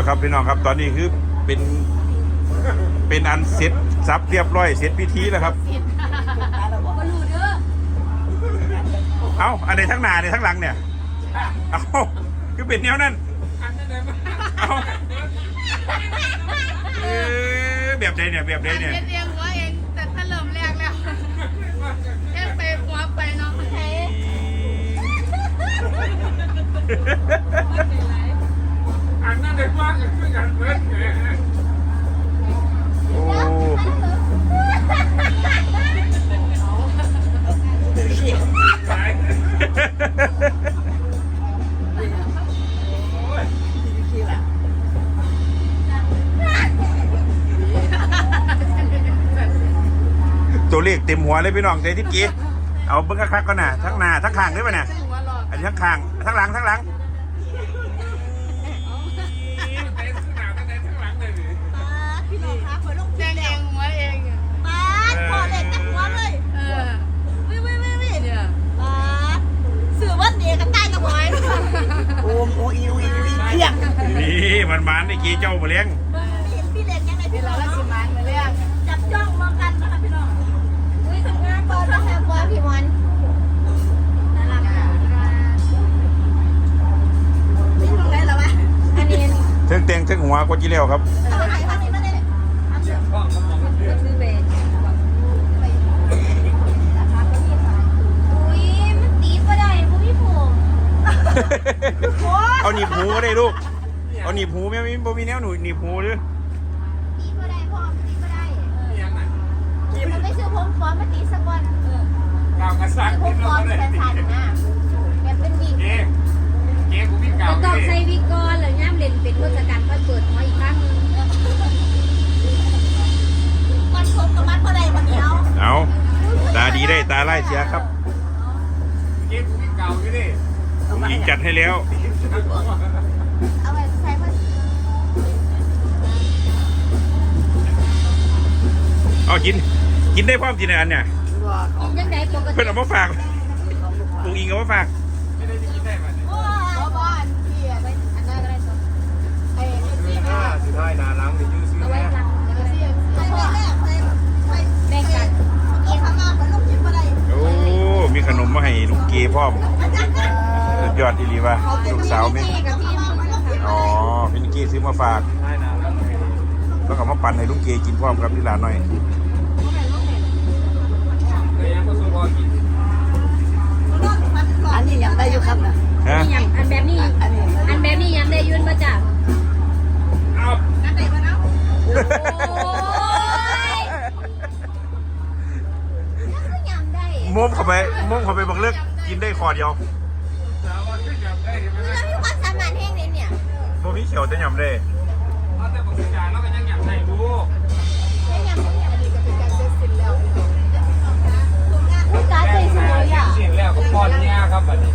แล้วครับพี่น้องครับตอนนี้คือเป็นเป็นอันเสร็จสับเรียบร้อยเสร็จพิธีแล้วครับ ก็รู้เด้อเอ้าอันไหนทั้งหน้าอันไหนทั้งหลังเนี่ยเอ้าคือเป็นแนวนั้นเอ้าเอ๊ะแบบใดเนี่ยแบบใดเนี่ยเฮ็ดเองหัวเองแต่ถ้าเริ่มแรกแล้วเอ๊ะไปหัวไปเนาะเฮ้ย อันนั้นได้มากกันขึ้นกันเพื่อนโอ้สายตัวเลขเต็มหัวเลยพี่น้องใจทิพย์กี้เอาเบิ้งคักๆก่อนนะทั้งหน้าทั้งข้างได้ป่ะเนี่ยหัวหลอกอันนี้ทั้งข้างทั้งหลังทั้งหลัง เต้นขึ้นหนาวเต้นข้างหลังเลย พี่น้องคะขอลง แดงเองหัวเอง ป้าพอเล่นแต่หัวเลย เออ วิววิววิววิ เนี่ย ป้า สื่อว่าเด็กกันใต้ตะวันโอ้โหอีอีอีเที่ยงนี่มันมันไอ้กี้เจ้าบ่เลี้ยงพี่พี่เล็กยังไงเวพี่ลาน้องเราสิมันมาเรื่องจับจ้องมองกันนะคะพี่น้องอุ้ยทำงานเปิดแล้วแฮปปี้พี่วันน่ารักนี่ตรงไหนเหรอวะอันนี้เทิงเต็งเทิงหัวกว่าจีเลี้ยวครับทำไมทำนี้มาเลยทำเสร็จซื้อเบสอุ้ยมันตีก็ได้พวกพี่ผม เอาหนีบหูก็ได้ลูก เอาหนีบหูแม่มีบ่มีแนวหนูหนีบหูหรือตีก็ได้พ่อตีก็ได้ยังไงมันไม่ซื้อผมฟอมมาตีสปอนเออเก่ากันสักซื้อผมฟอมแสนสันนะแบบเป็นวิ่งเจ๊เจ๊กูพี่เก่าต้องใส่วิกก่อนแล้วย่ามเล่นเป็นทศกัณฐ์ค่อยเปิดหัวอีกครั้งหนึงมันคบกับมันพอได้วันเดียวเอาตาดีได้ตาไล่เสียครับเจ๊กูพี่เก่าอยู่ดิ ผมยิงจัดให้แล้ว เอาไว้ใช้มาเอากิน กินได้พร้อมกินในอันเนี่ยกินยังไงปกเพื่ติอนเอามาฝากปลูกอิงเอามาฝากไม่ได้กินได้มาเนี่ยโอ้เพราะว่าอันที่อันนั้นอันนั้นก็ได้ตัวไอ้ที่หน้าสุดท้ายนาล้างไปยื้อซื้อเอาไว้แม่หลังที่ยไปแรกไปไปแบ่งกันกินข้าวมาไปลงกินมาได้โอ้ มีขนมมาให้ลูกเกพร้อม สุดยอดอีหลีว่ะลูกสาวไหมกับพี่มึงค่ะอ๋อพี่นิกกี้ซื้อมาฝากใช่นาล้างแล้วก็มาปั่นให้ลูกเกกินพร้อมครับที่ร้านหน่อยแต่ยังก็สู้พอกินอันนี้ยังได้อยู่ครับนะฮะนี่ยังอันแบบนี้ อันแบบนี้ยังได้ยืนมาจ้ะเอานั่นไหนมาเนาะโอ้ยยำได้มุมเข้าไปมุมเข้าไปบักเลิกกินได้คอเดียวสาว ว่ามแล้วพี่วัดสามานแห่งนี้เนี่ยบ่มีเขียวแต่ยำเลยเอาแต่บอกสัญญาแล้วก็ยังอยากใส่ดูได้ยำได้ยำดีก็เป็นการเซ็ตสินแล้วอุ้การ์ดสวยๆอะสียงแล้วก็ป้อนเนี่ยครับบัดนี้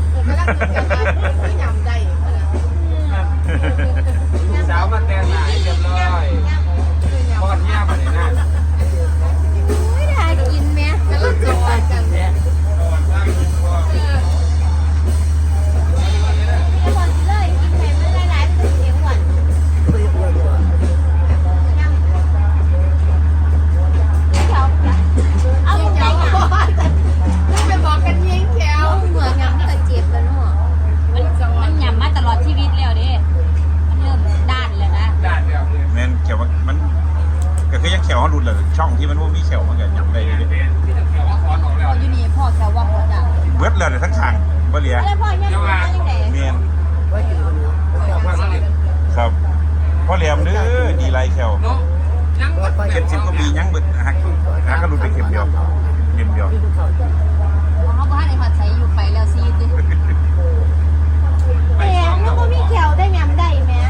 ก็คือยังเขียวเขาหลุดเลยช่องที่มันว่ามีเขียวมันก็ยำได้เลยเป็นที่จะเกี่ยวว่าคอนออกแล้วอยู่นี่พ่อแค่ว่าพ่อจ้ะเบิดเลยทั้งข้างบ่เหลียอะไรพ่อยังไงยังไงแม่นว่าสนิทครับพ่อเหลียมเด้อดีไรแขวเนาะยังเข็มสิบก็มียังเบิดหักหักก็หลุดไปเข็มเดียวเข็มเดียวเขาก็ให้ในหัดใช้อยู่ไปแล้วซีดิแต่แล้วก็มีแขวได้ยำได้แม่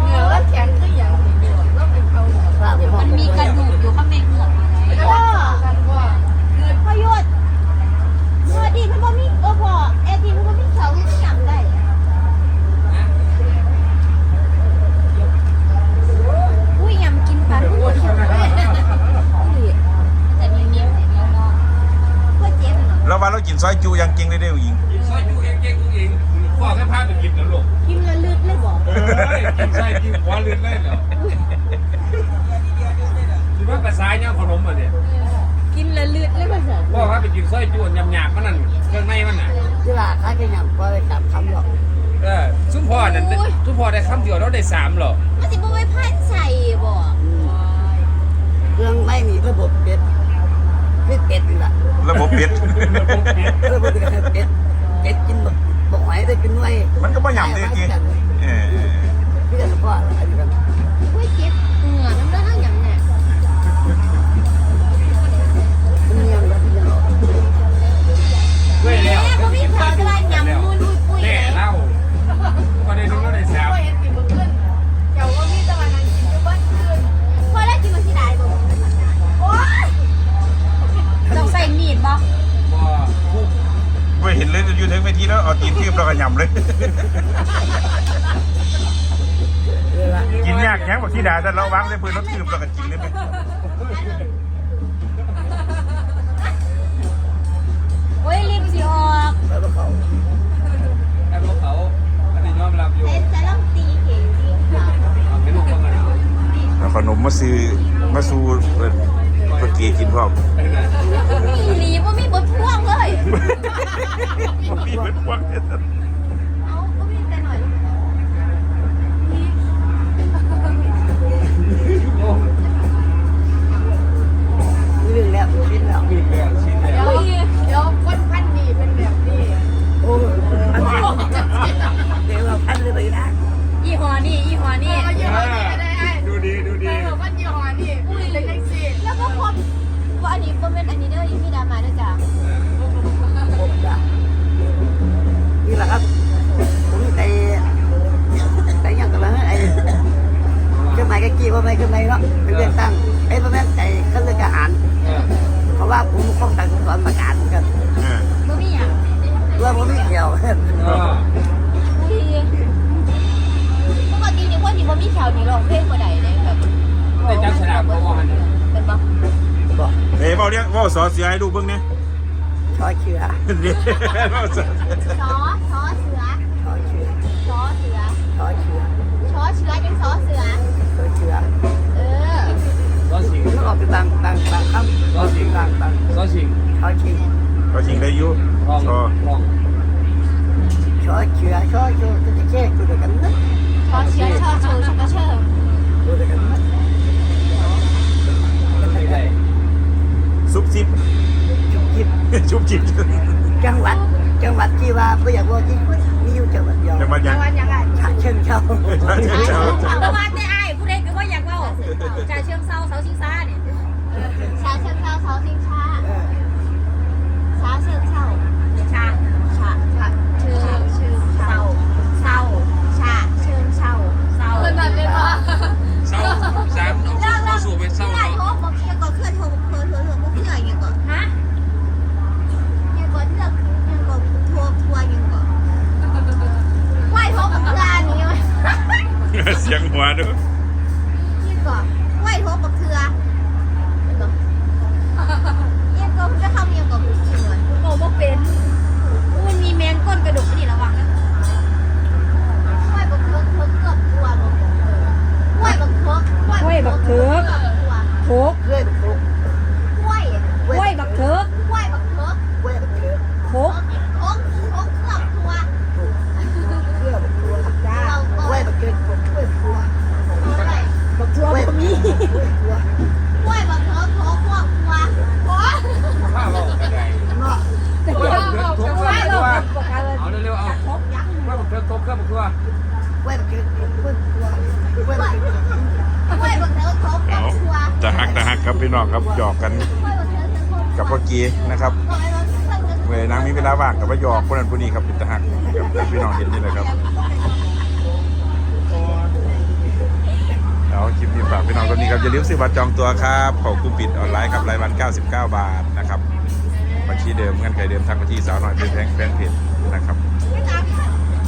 เหนือว่าแขนก็อย่างนี้แล้วเป็นเขา มันมีกระดูกอยู่ข้างในเหงือกไง พ่อ กันว่า พ่อยุดเมื่อดีมันก็มีเออพ่อเอดีมันก็มีแขวที่ยำได้อุ้ยยำกินปลาลูกแขวได้ แต่มีนิ่มแต่มีนอก ก็เจ็บเนาะแล้ววันเรากินซอยจูยังเก่งได้เด้อหญิงกินซอยยูเองเก่งกูเองพ่อแค่พาไปกินนะลูกกินเลยกินไส้กินหัวลืนเลยเหรอคิดว่ากระสายเนี่ยขนมอะเนี่ยกินละเลือดเลยภาษาว่าว่าไปกินไส้จวนยำๆมันนั่นเครื่องในมันน่ะที่ว่าข้าจะยังก็ไปจับคำหรอกเออซุ้มพ่อนั่นซุ้มพ่อได้คำเดียวเราได้สามเหรอมันสิบ่ไว้พันใส่บ่เครื่องไม่มีระบบเป็ดคือเป็ดนี่แหละ ระบบเป็ดระบบเป็ดเป็ดเป็ดกินแบบบอกหอยได้กินไว้มันก็บ่หยำเลยจีเออ พี่กันพ่ออันนี้กันอุ้ยเจ็บ วางใส่ปืนรถทีบแล้วก็กินเลยไหมโอ้ยลิ้นสิออกแล้วก็เขาไอ้พวกเขาอันนี้ยอมรับอยู่เอ็นจะต้องตีเข็มตีค่ะเอาไม่รู้ว่ามันเอาเอาขนมมาซื้อมาสู้เพิ่นเพื่อเกียกินพร้อมไอ้นั่นมีหลีบ่มีบทพ่วงเลยมีเหมือนพวกเนี่ย ชินแล้วชินแล้ว เดี๋ยวเดี๋ยวคน ร้องเพลงบ่ได้เลยแบบได้จับฉลากเพราะว่ามันเป็นบ่บอกเอ้ยเบาเนี้ยเบาสอเสียให้ดูเบิ่งเนี่ยชอเชื่อเดี๋ยวเบาสอซอซอเสือชอเชื่อซอเสือชอเชื่อชอเสือจังซอเสือ ชอเชื่อเออซอสิงมันออกเป็นบางบางบางคำซอสิงบางบางซอสิงชอชิงเขาชิงได้อยู่ทองชอทองชอเชื่อชอเชื่อจะแค่กูเดียวกันนะ ชอเสือชอโชว์ชอกระเชิงกูเดียวกันนะไม่ได้ซุบซิบชุบจิบชุบจิบจังหวัด จังหวัดที่ว่าไม่อยากว่าที่มีอยู่จังหวัดเดียวจังหวัดยังวันยังไงฉะเชิงเทราเช้าเพราะว่าแต่อ้ผู้ใดก็ว่าอยากว้าจ่าเชิงเซาเสาชิงซาเนี่ยชาเชิงเซาเสาชิงชาชาเชิงเซา ชา ชาชาเชิงเชิงเซา เซา ชาเชิงเซา เซา คนนั้นเป็นว่า เศร้าสาม เลิกเลิก สู่เป็นเศร้า เพื่อน เนาะ โทรบอกเพื่อนก่อนเพื่อนโทรบอกเพื่อนโทรโทรบอกเพื่อนยังก่อน ฮะ ยังก่อนเลือกยังก่อนทัวร์ทัวร์ยังก่อนไหวโทรบอกเพื่อนนี้ไหม เสียงหัวด้วยยังก่อนไหวโทรบอกเพื่อนยังก่อนจะเข้ายังก่อนเพื่อนโอ้บ่เป็นมันมีแมงก้นกระดูกนี่ระวังนะไหวบอกเพื่อนเพื่อนเกือบทัวร์ไหวบอกเพื่อนไหวบอกเพื่อนเกือบทัวร์โคกเลื่อยโคก ไหว กล้วยบักเถิก ไหวบอกเพื่อน เลื่อยเถือ โคก โอ้โอ้เกือบทัวร์ เลื่อยตัวจ้า เราก็ เลื่อยเกินเลื่อยตัว ไหว บักทัว เลื่อย บ่มี ตัว ไหวบอกเพื่อนโทรพวกทัวร์โอ้ ข้าวบอกกันไง เนาะ เพื่อนเพื่อนทุกเพื่อนตัว บักอะไร เอาเร็วๆเอาเพื่อนเพื่อนทุกเพื่อนตัว เลื่อยเกินเลื่อยตัวเลื่อยเกิน ไหวบอกเพื่อนโทรพว เอา กทัวร์ จะฮักจะฮักครับ พี่น้องครับหยอกกันกับพ่อกีนะครับเวลานางมีเวลาว่างกับว่าหยอกคนนั้นคนนี้ครับเป็นตะฮักกับพี่น้องเห็นนี่แหละครับเอาคลิปนี้ฝากพี่น้องคนนี้ครับอย่าลืมซื้อบัตรจองตัวครับของกูปิดออนไลน์ครับรายวัน 99 บาทนะครับบัญชีเดิมเงินไขเดิมทางบัญชีสาวน้อยเป็นแฟนแฟนเพจนะครับ